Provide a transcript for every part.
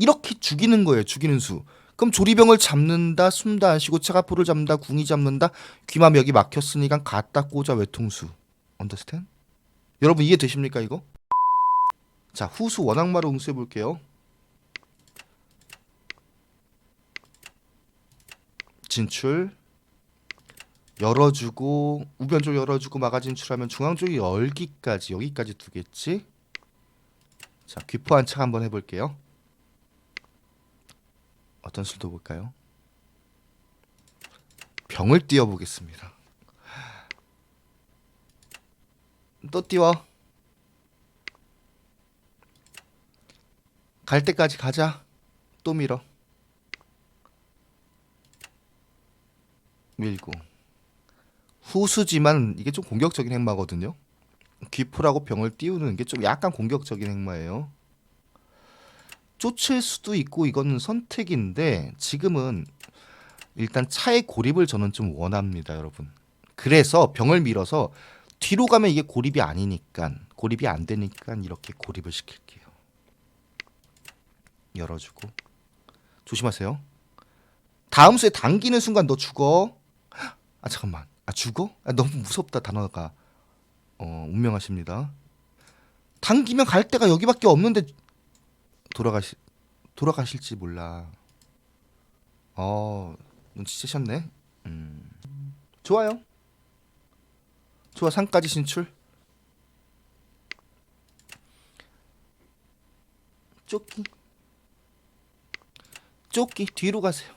이렇게 죽이는 거예요. 죽이는 수. 그럼 조리병을 잡는다, 숨도 안 쉬고 차가포를 잡는다, 궁이 잡는다, 귀맘 여기 막혔으니까 갖다 꽂아 외통수. 언더스탠? 여러분 이해 되십니까 이거? 자 후수 원악마로 응수해 볼게요. 진출 열어주고 우변 쪽 열어주고 마가 진출하면 중앙 쪽이 열기까지 여기까지 두겠지. 자 귀포 한착 한번 해볼게요. 어떤 수도 볼까요? 병을 띄워 보겠습니다. 또 띄워. 갈 때까지 가자. 또 밀어. 밀고. 후수지만 이게 좀 공격적인 행마거든요. 귀포라고 병을 띄우는 게 좀 약간 공격적인 행마예요. 쫓을 수도 있고 이거는 선택인데 지금은 일단 차의 고립을 저는 좀 원합니다, 여러분. 그래서 병을 밀어서 뒤로 가면 이게 고립이 아니니까 고립이 안 되니까 이렇게 고립을 시킬게요. 열어주고 조심하세요. 다음 수에 당기는 순간 너 죽어. 아 잠깐만. 아 죽어? 아, 너무 무섭다 단어가. 어 운명하십니다. 당기면 갈 데가 여기밖에 없는데 돌아가시 돌아가실지 몰라. 어 눈치채셨네. 음 좋아요. 좋아 산까지 진출. 쫓기. 쫓기 뒤로 가세요.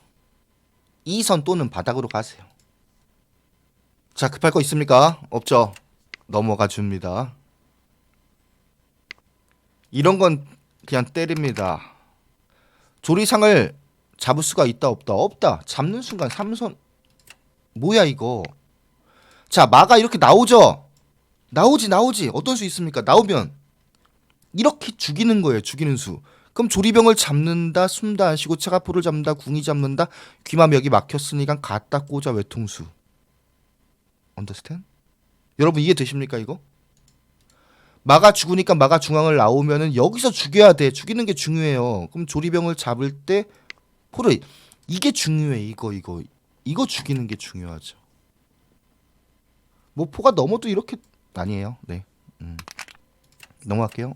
2선 또는 바닥으로 가세요. 자 급할 거 있습니까? 없죠. 넘어가 줍니다. 이런 건 그냥 때립니다. 조리상을 잡을 수가 있다 없다 없다. 잡는 순간 삼선 뭐야 이거? 자 마가 이렇게 나오죠. 나오지 나오지 어떤 수 있습니까? 나오면 이렇게 죽이는 거예요. 죽이는 수. 그럼 조리병을 잡는다, 숨도 안 쉬고 차가포를 잡는다, 궁이 잡는다, 여기 막혔으니까 갖다 꽂아 외통수. 언더스탠? 여러분 이해 되십니까 이거? 마가 죽으니까 마가 중앙을 나오면은 여기서 죽여야 돼. 죽이는 게 중요해요. 그럼 조리병을 잡을 때 포를 이게 중요해. 이거 이거 이거 죽이는 게 중요하죠. 뭐 포가 넘어도 이렇게 아니에요. 네. 음. 넘어갈게요.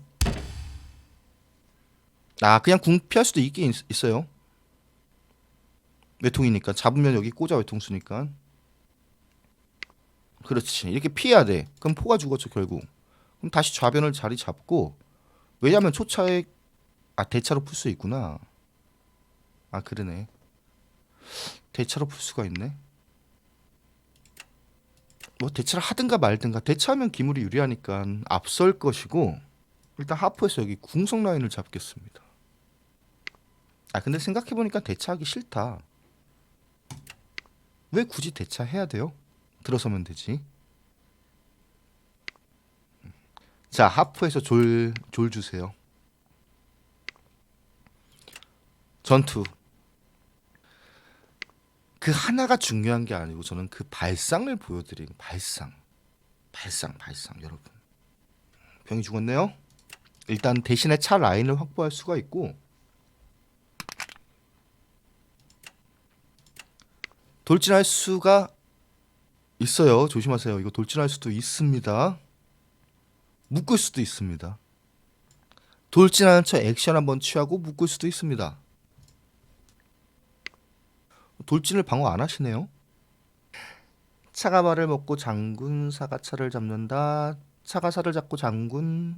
아 그냥 궁 피할 수도 있긴 있, 있어요. 외통이니까 잡으면 여기 꽂아 외통수니까. 그렇지 이렇게 피해야 돼. 그럼 포가 죽었죠 결국. 그럼 다시 좌변을 자리 잡고 왜냐면 초차에 아 대차로 풀 수 있구나. 아 그러네. 대차로 풀 수가 있네. 뭐 대차를 하든가 말든가 대차하면 기물이 유리하니까 앞설 것이고 일단 하프에서 여기 궁성 라인을 잡겠습니다. 아 근데 생각해 보니까 대차하기 싫다. 왜 굳이 대차해야 돼요? 들어서면 되지. 자 하프에서 졸, 졸 주세요. 전투. 그 하나가 중요한 게 아니고 저는 그 발상을 보여드리는 발상. 발상, 발상, 여러분. 병이 죽었네요. 일단 대신에 차 라인을 확보할 수가 있고 돌진할 수가 있어요. 조심하세요. 이거 돌진할 수도 있습니다. 묶을 수도 있습니다. 돌진하는 척 액션 한번 취하고 묶을 수도 있습니다. 돌진을 방어 안 하시네요. 차가발을 먹고 장군 사가차를 잡는다. 차가사를 잡고 장군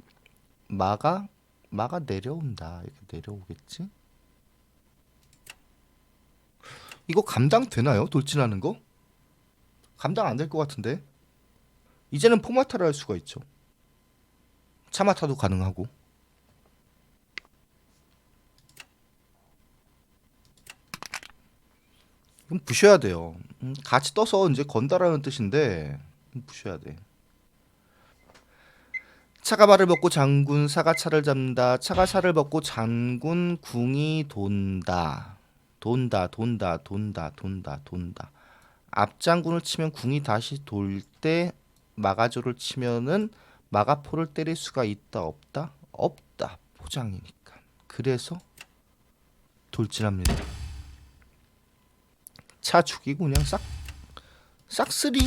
마가 마가 내려온다. 이렇게 내려오겠지? 이거 감당 되나요? 돌진하는 거? 감당 안 될 것 같은데. 이제는 포마타를 할 수가 있죠. 차마 타도 가능하고. 그럼 부셔야 돼요. 음, 같이 떠서 이제 건다라는 뜻인데 음, 부셔야 돼. 차가발을 먹고 장군 사가차를 잡는다. 차가차를 먹고 장군 궁이 돈다. 돈다, 돈다, 돈다, 돈다, 돈다. 앞장군을 치면 궁이 다시 돌 때 마가조를 치면은 마가포를 때릴 수가 있다 없다? 없다. 포장이니까. 그래서 돌진합니다. 차 죽이고 그냥 싹 싹쓸이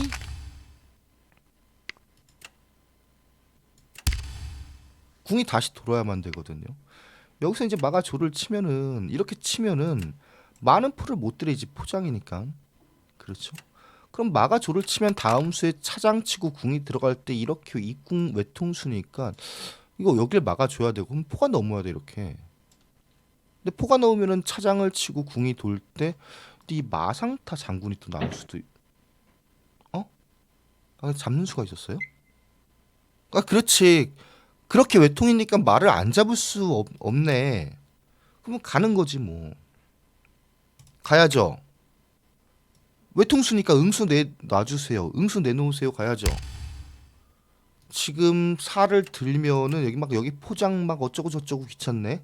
궁이 다시 돌아야만 되거든요. 여기서 이제 마가조를 치면은 이렇게 치면은 많은 풀을 못 들이지 포장이니까 그렇죠. 그럼 마가조를 치면 다음 수에 차장 치고 궁이 들어갈 때 이렇게 이궁 외통수니까 이거 여길 막아줘야 되고 그럼 포가 넘어야 돼 이렇게. 근데 포가 넘으면은 차장을 치고 궁이 돌 때 이 마상타 장군이 또 나올 수도 있... 어? 아 잡는 수가 있었어요? 아 그렇지. 그렇게 외통이니까 말을 안 잡을 수 없, 없네. 그러면 가는 거지 뭐. 가야죠. 외통수니까 응수 내 놔주세요. 응수 내놓으세요. 가야죠. 지금 살을 들면은 여기 막 여기 포장 막 어쩌고 저쩌고 귀찮네.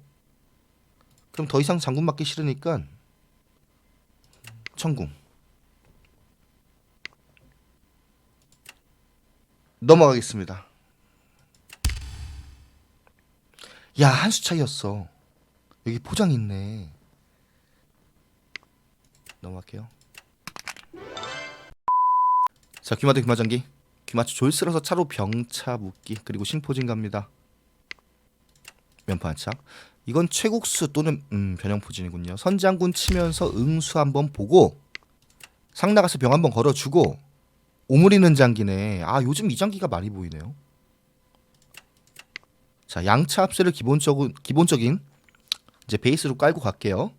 그럼 더 이상 장군 맞기 싫으니까 천궁 넘어가겠습니다. 야 한 수 차이였어. 여기 포장 있네. 넘어갈게요. 자 귀마대 귀마장기 귀마초 졸슬어서 차로 병차 묶기 그리고 신포진 갑니다. 면파차 이건 최국수 또는 음, 변형포진이군요. 선장군 치면서 응수 한번 보고 상 나가서 병 한번 걸어주고 오므리는 장기네. 아 요즘 이 장기가 많이 보이네요. 자 양차 합세를 기본적인 기본적인 이제 베이스로 깔고 갈게요.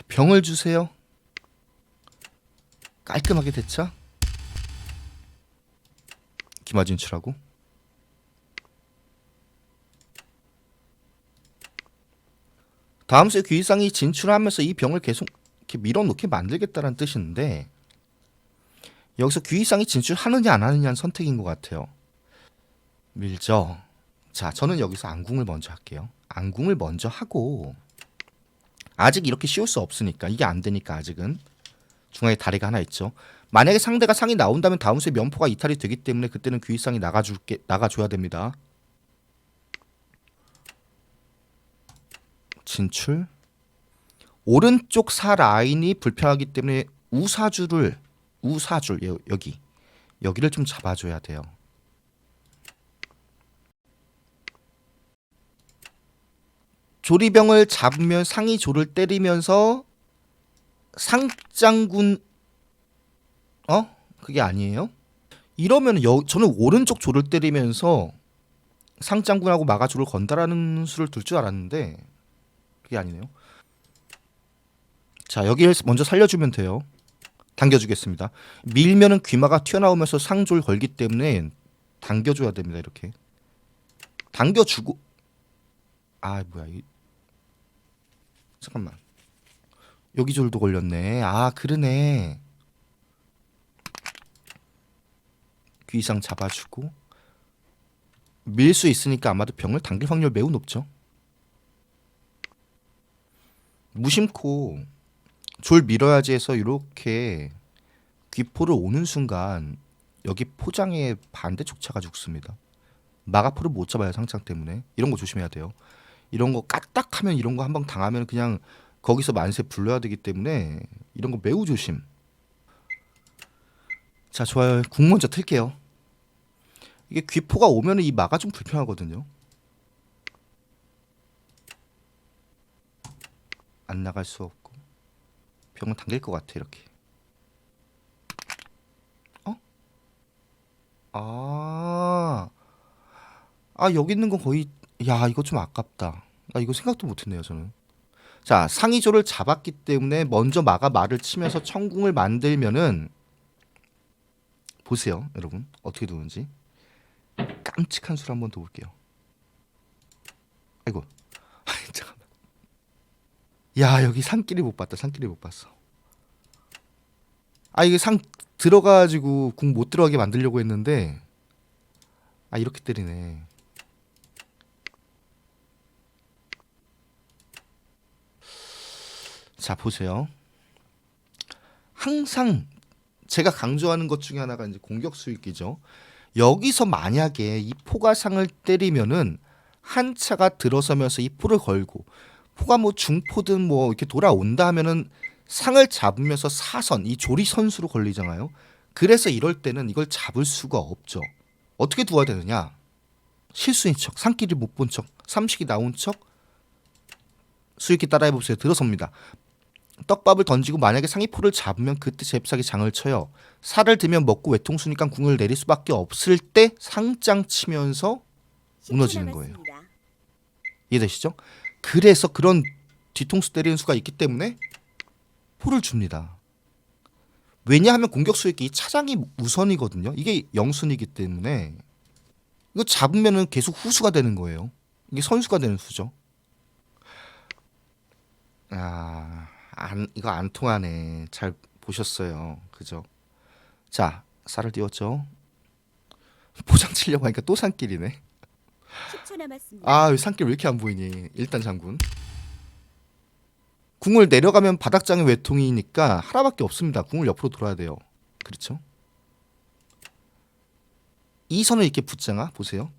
자 병을 주세요. 깔끔하게 대차. 기마 진출하고. 다음 수에 귀상이 진출하면서 이 병을 계속 이렇게 밀어놓게 만들겠다는 뜻인데 여기서 귀상이 진출하느냐 안 하느냐는 선택인 것 같아요. 밀죠. 자, 저는 여기서 안궁을 먼저 할게요. 안궁을 먼저 하고 아직 이렇게 씌울 수 없으니까 이게 안 되니까 아직은 중앙에 다리가 하나 있죠. 만약에 상대가 상이 나온다면 다음 수에 면포가 이탈이 되기 때문에 그때는 귀상이 나가줄게 나가줘야 됩니다. 진출. 오른쪽 사 라인이 불편하기 때문에 우사줄을 우사줄 여- 여기 여기를 좀 잡아줘야 돼요. 조리병을 잡으면 상이 조를 때리면서 상장군 어 그게 아니에요? 이러면 여 저는 오른쪽 조를 때리면서 상장군하고 마가조를 건다라는 수를 둘 줄 알았는데 그게 아니네요. 자 여기를 먼저 살려주면 돼요. 당겨주겠습니다. 밀면은 귀마가 튀어나오면서 상조를 걸기 때문에 당겨줘야 됩니다. 이렇게 당겨주고 아 뭐야 이 잠깐만 여기 줄도 걸렸네. 아 그러네. 귀상 잡아주고 밀 수 있으니까 아마도 병을 당길 확률 매우 높죠. 무심코 졸 밀어야지 해서 이렇게 귀포를 오는 순간 여기 포장에 반대쪽 차가 죽습니다. 마가포를 못 잡아요 상창 때문에 이런 거 조심해야 돼요. 이런 거 까딱하면 이런 거 한 방 당하면 그냥 거기서 만세 불러야 되기 때문에 이런 거 매우 조심. 자 좋아요. 국 먼저 틀게요. 이게 귀포가 오면은 이 마가 좀 불편하거든요. 안 나갈 수 없고 병은 당길 것 같아 이렇게. 어? 아, 아 여기 있는 건 거의 야 이거 좀 아깝다. 아 이거 생각도 못했네요 저는. 자 상의조를 잡았기 때문에 먼저 마가 말을 치면서 청궁을 만들면은 보세요 여러분 어떻게 도는지 깜찍한 수를 한번 더 볼게요. 아이고 아이, 잠깐만. 야 여기 산길이 못 봤다 산길이 못 봤어. 아 이게 상 들어가지고 궁 못 들어가게 만들려고 했는데 아 이렇게 때리네. 자 보세요. 항상 제가 강조하는 것 중에 하나가 이제 공격 수익이죠. 여기서 만약에 이 포가상을 때리면은 한 차가 들어서면서 이 포를 걸고 포가 뭐 중포든 뭐 이렇게 돌아온다 하면은 상을 잡으면서 사선 이 조리 선수로 걸리잖아요. 그래서 이럴 때는 이걸 잡을 수가 없죠. 어떻게 두어야 되느냐? 실수인 척, 상끼리 못본 척, 삼식이 나온 척, 수익기 따라해 보세요. 들어섭니다. 떡밥을 던지고 만약에 상위포를 잡으면 그때 잽싸게 장을 쳐요. 살을 들면 먹고 외통수니까 궁을 내릴 수밖에 없을 때 상장 치면서 무너지는 거예요. 이해되시죠? 그래서 그런 뒤통수 때리는 수가 있기 때문에 포를 줍니다. 왜냐하면 공격 수익이 차장이 우선이거든요. 이게 영순이기 때문에 이거 잡으면은 계속 후수가 되는 거예요. 이게 선수가 되는 수죠. 아, 안 이거 안 통하네. 잘 보셨어요. 그죠? 자, 쌀을 띄웠죠. 포장 치려고 하니까 또 산길이네. 10초 남았습니다. 아, 왜 산길 왜 이렇게 안 보이니? 일단 장군. 궁을 내려가면 바닥장의 외통이니까 하나밖에 없습니다. 궁을 옆으로 돌아야 돼요. 그렇죠? 이 선을 이렇게 붙잖아. 보세요.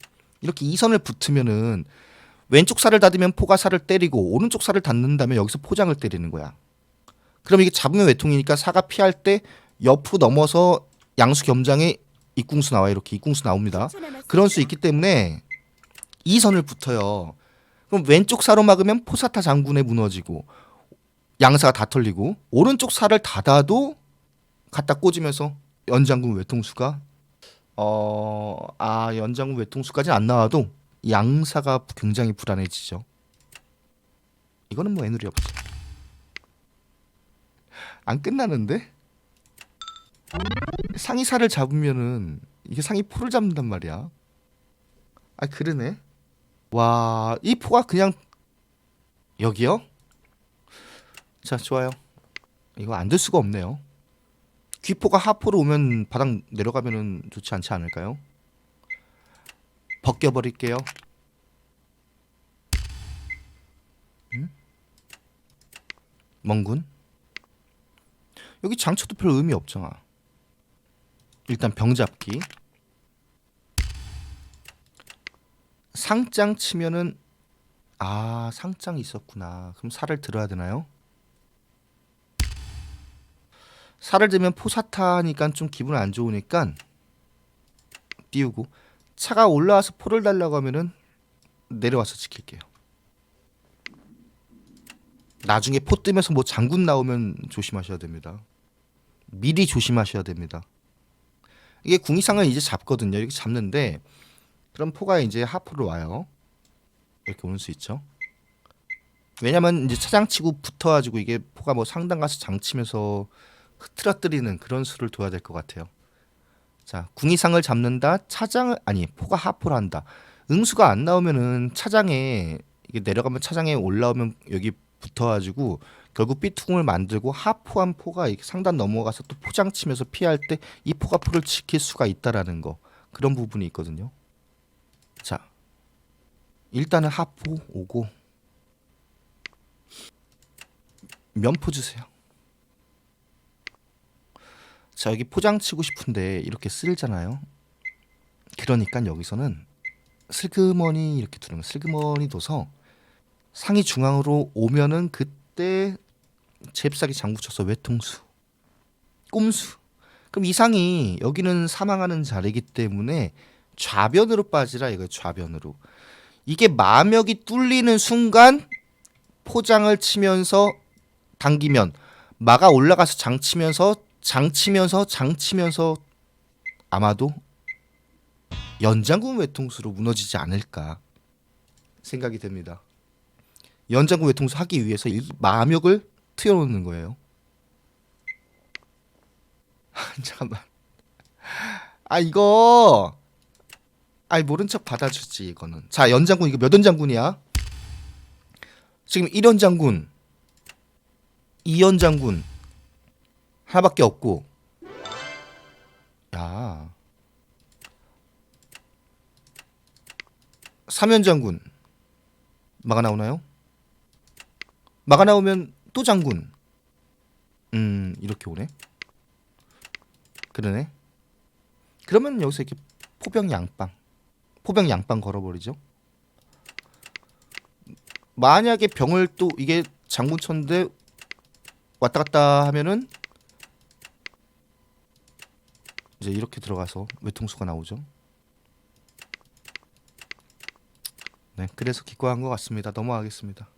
이렇게 이 선을 붙으면은 왼쪽 살을 닫으면 포가 살을 때리고 오른쪽 살을 닫는다면 여기서 포장을 때리는 거야. 그럼 이게 잡으면 외통이니까 사가 피할 때 옆으로 넘어서 양수 겸장에 입궁수 나와 이렇게 입궁수 나옵니다. 10초 남았습니다. 그런 수 있기 때문에 이 선을 붙어요. 그럼 왼쪽 사로 막으면 포사타 장군에 무너지고 양사가 다 털리고 오른쪽 살을 닫아도 갖다 꽂으면서 연장군 외통수가 어 아 연장군 외통수까지는 안 나와도 양사가 굉장히 불안해지죠. 이거는 뭐 애누리 없죠. 안 끝나는데 살을 잡으면은 이게 상이 포를 잡는단 말이야. 아 그러네. 와, 이 포가 그냥 여기요? 자, 좋아요. 이거 안 될 수가 없네요. 귀포가 하포로 오면 바닥 내려가면은 좋지 않지 않을까요? 벗겨 버릴게요. 음? 멍군? 여기 장초도 별 의미 없잖아. 일단 병 잡기. 상장 치면은 아 상장 있었구나. 그럼 살을 들어야 되나요? 살을 들면 포사타니까 좀 기분 안 좋으니까 띄우고 차가 올라와서 포를 달라고 하면은 내려와서 지킬게요. 나중에 포 뜨면서 뭐 장군 나오면 조심하셔야 됩니다. 미리 조심하셔야 됩니다. 이게 궁이상을 이제 잡거든요. 이렇게 잡는데 그럼 포가 이제 하프로 와요. 이렇게 오는 수 있죠. 왜냐면 이제 차장치고 붙어가지고 이게 포가 뭐 상단 가서 장치면서 흐트러뜨리는 그런 수를 둬야 될 것 같아요. 자, 궁이상을 잡는다. 차장을 아니 포가 하프로 한다. 응수가 안 나오면은 차장에 이게 내려가면 차장에 올라오면 여기 붙어가지고 결국 삐퉁을 만들고 하프한 포가 이렇게 상단 넘어가서 또 포장 치면서 피할 때 이 포가 포를 지킬 수가 있다라는 거 그런 부분이 있거든요. 자, 일단은 하포 오고 면포 주세요. 자 여기 포장 치고 싶은데 이렇게 쓸잖아요. 그러니까 여기서는 슬그머니 이렇게 두르면 슬그머니 둬서 상이 중앙으로 오면은 그 때 잽싸게 장구 쳐서 외통수 꼼수 그럼 이 상이 여기는 사망하는 자리이기 때문에 좌변으로 빠지라 이거 좌변으로 이게 마력이 뚫리는 순간 포장을 치면서 당기면 마가 올라가서 장치면서 장치면서 장치면서 아마도 연장군 외통수로 무너지지 않을까 생각이 됩니다. 연장군 외통수 하기 위해서 이 마력을 트여놓는 거예요. 잠깐만. 아 이거 아이 모른 척 받아주지 이거는. 자 연장군 이거 몇 연장군이야? 지금 1연장군, 2연장군 하나밖에 없고. 야. 3연장군 마가 나오나요? 마가 나오면 또 장군. 음 이렇게 오네. 그러네. 그러면 여기서 이렇게 포병 양빵 포병 양빵 걸어버리죠 만약에 병을 또 이게 장군천인데 왔다 갔다 하면은 이제 이렇게 들어가서 외통수가 나오죠 네 그래서 기권한 것 같습니다 넘어가겠습니다